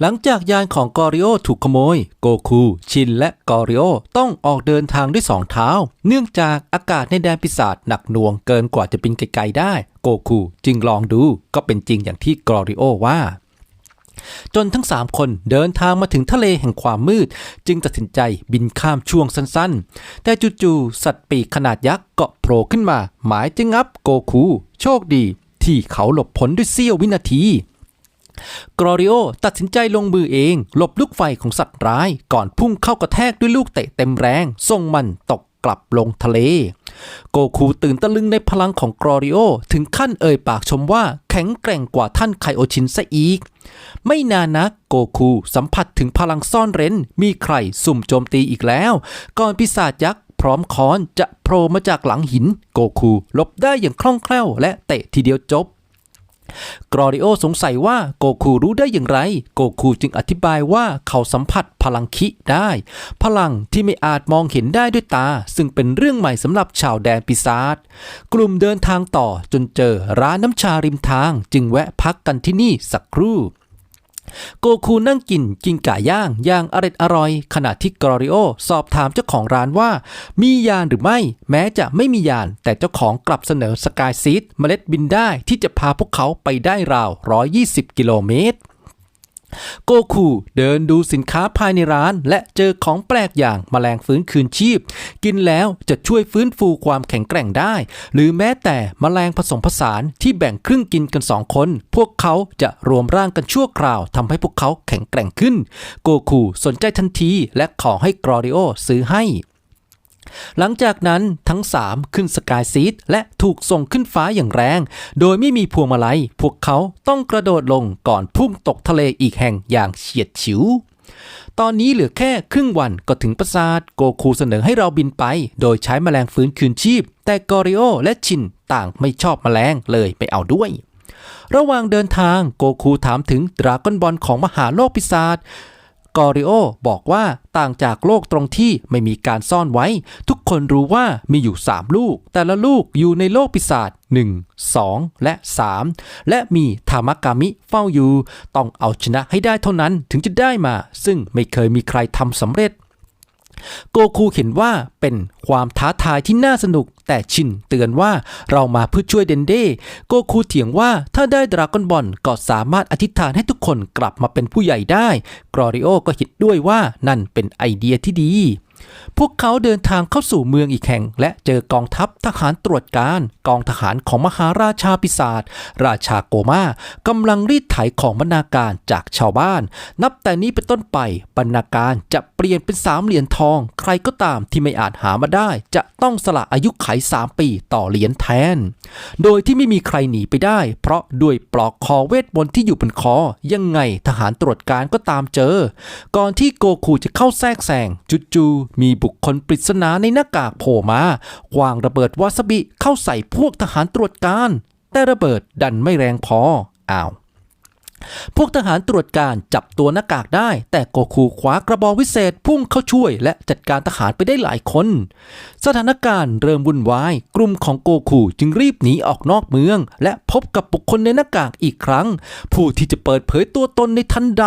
หลังจากยานของกอริโอถูกขโมย โกคู ชินและกอริโอต้องออกเดินทางด้วยสองเท้า เนื่องจากอากาศในแดนปีศาจหนักหน่วงเกินกว่าจะบินไกลๆได้ โกคูจึงลองดูก็เป็นจริงอย่างที่กอริโอว่าจนทั้งสามคนเดินทางมาถึงทะเลแห่งความมืด จึงตัดสินใจบินข้ามช่วงสั้นๆ แต่จู่ๆสัตว์ปีกขนาดยักษ์ก็โผล่ขึ้นมา หมายจะงับโกคู โชคดี ที่เขาหลบพ้นด้วยเสี้ยววินาที กรอริโอตัดสินใจลงมือเอง หลบลูกไฟของสัตว์ร้าย ก่อนพุ่งเข้ากระแทกด้วยลูกเตะเต็มแรงส่งมันตกกลับลงทะเล โกคูตื่นตะลึงในพลังของกรอริโอ ถึงขั้นเอ่ยปากชมว่าแข็งแกร่งกว่าท่านไคโอชินซะอีก ไม่นานนักโกคูสัมผัสถึงพลังซ่อนเร้น มีใครสุ่มโจมตีอีกแล้ว ก่อนปีศาจยักษ์พร้อมค้อนจะโผล่มาจากหลังหิน โกคูลบได้อย่างคล่องแคล่วและเตะทีเดียวจบ กรอริโอสงสัยว่าโกคูรู้ได้อย่างไร โกคูจึงอธิบายว่าเขาสัมผัสพลังคิได้ พลังที่ไม่อาจมองเห็นได้ด้วยตา ซึ่งเป็นเรื่องใหม่สำหรับชาวแดนปีศาจกลุ่มเดินทางต่อจนเจอร้านน้ำชาริมทาง จึงแวะพักกันที่นี่สักครู่ โกคูนั่งกินกินไก่ย่างอย่างอร็ดอร่อย ขณะที่กรอริโอสอบถามเจ้าของร้านว่า มียานหรือไม่ แม้จะไม่มียาน แต่เจ้าของกลับเสนอสกายซีดเมล็ดบินได้ที่จะพาพวกเขาไปได้ราว 120 กิโลเมตร โกคูเดินดูสินค้าภายในร้าน และเจอของแปลกอย่างแมลงฟื้นคืนชีพ กินแล้วจะช่วยฟื้นฟูความแข็งแกร่งได้ หรือแม้แต่แมลงผสมผสานที่แบ่งครึ่งกินกันสองคน พวกเขาจะรวมร่างกันชั่วคราวทำให้พวกเขาแข็งแกร่งขึ้น โกคูสนใจทันทีและขอให้กรอริโอซื้อให้ หลังจากนั้นทั้ง 3 ขึ้นสกายซีดและถูกส่งขึ้นฟ้าอย่างแรง โดยไม่มีพวงมาลัย พวกเขาต้องกระโดดลงก่อนพุ่งตกทะเลอีกแห่งอย่างเฉียดฉิว ตอนนี้เหลือแค่ครึ่งวันก็ถึงปราสาทโกคูเสนอให้เราบินไป โดยใช้แมลงฟื้นคืนชีพ แต่กอริโอและชินต่างไม่ชอบแมลงเลยไปเอาด้วย ระหว่างเดินทางโกคูถามถึงดราก้อนบอลของมหาโลกปีศาจ กอริโอบอกว่าต่างจากโลกตรงที่ไม่มีการซ่อนไว้ ทุกคนรู้ว่ามีอยู่ 3 ลูก แต่ละลูกอยู่ในโลกปีศาจ1 2 และ 3 และมีธามากามิเฝ้าอยู่ ต้องเอาชนะให้ได้เท่านั้นถึงจะได้มา ซึ่งไม่เคยมีใครทำสำเร็จ โกคูเห็นว่าเป็นความท้าทายที่น่าสนุก แต่ชินเตือนว่าเรามาเพื่อช่วยเดนเด้โกคูเถียงว่าถ้าได้ดราก้อนบอลก็สามารถอธิษฐานให้ทุกคนกลับมาเป็นผู้ใหญ่ได้ กรอริโอก็เห็นด้วยว่านั่นเป็นไอเดียที่ดี พวกเขาเดินทางเข้าสู่เมืองอีกแห่ง และเจอกองทัพทหารตรวจการ กองทหารของมหาราชาปีศาจราชาโกมากำลังรีดไถของบรรณาการจากชาวบ้าน นับแต่นี้เป็นต้นไปบรรณาการจะเปลี่ยนเป็นสามเหรียญทอง ใครก็ตามที่ไม่อาจหามาได้ จะต้องสละอายุไข3ปีต่อเหรียญแทน โดยที่ไม่มีใครหนีไปได้ เพราะด้วยปลอกคอเวทมนต์ที่อยู่บนคอ ยังไงทหารตรวจการก็ตามเจอ ก่อนที่โกคูจะเข้าแทรกแซงจู่ๆมีบุคคลปริศนาในหน้ากากโผล่มาวางระเบิดวาซาบิเข้าใส่พวกทหารตรวจการ แต่ระเบิดดันไม่แรงพออ้าวพวกทหารตรวจการจับตัวหน้ากากได้ แต่โกคูคว้ากระบอกวิเศษพุ่งเข้าช่วย และจัดการทหารไปได้หลายคน สถานการณ์เริ่มวุ่นวาย กลุ่มของโกคูจึงรีบหนีออกนอกเมือง และพบกับบุคคลในหน้ากากอีกครั้ง ผู้ที่จะเปิดเผยตัวตนในทันใด